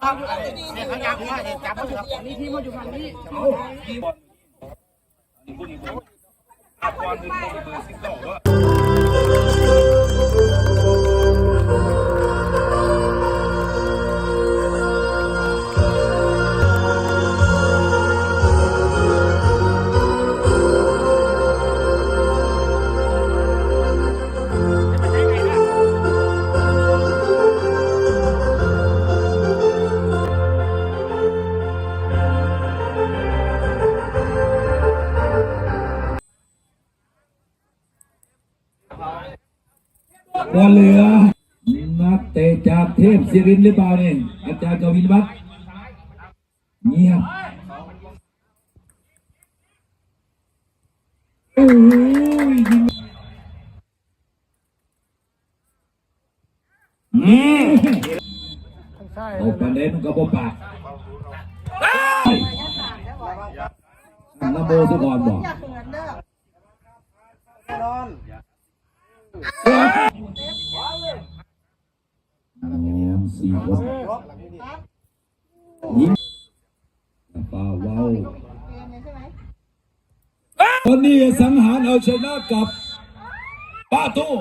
เนี่ยเขาจับว่าจับเขาจับนี่ทีมมาอยู่ฝั่งนี้ ก็เหลือนักเตะจากเทพศิรินทร์หรือเปล่าเนี่ยอาจารย์กวินวัฒน์เงียบโอ้ยยิงอืมโอ้ปันเดนก็บ่ปากอันนโมสก่อนบอกนอนอ๋อ สี่คนยิงปาว้าวคนนี้สังหารเอาชนะกับป้าตู้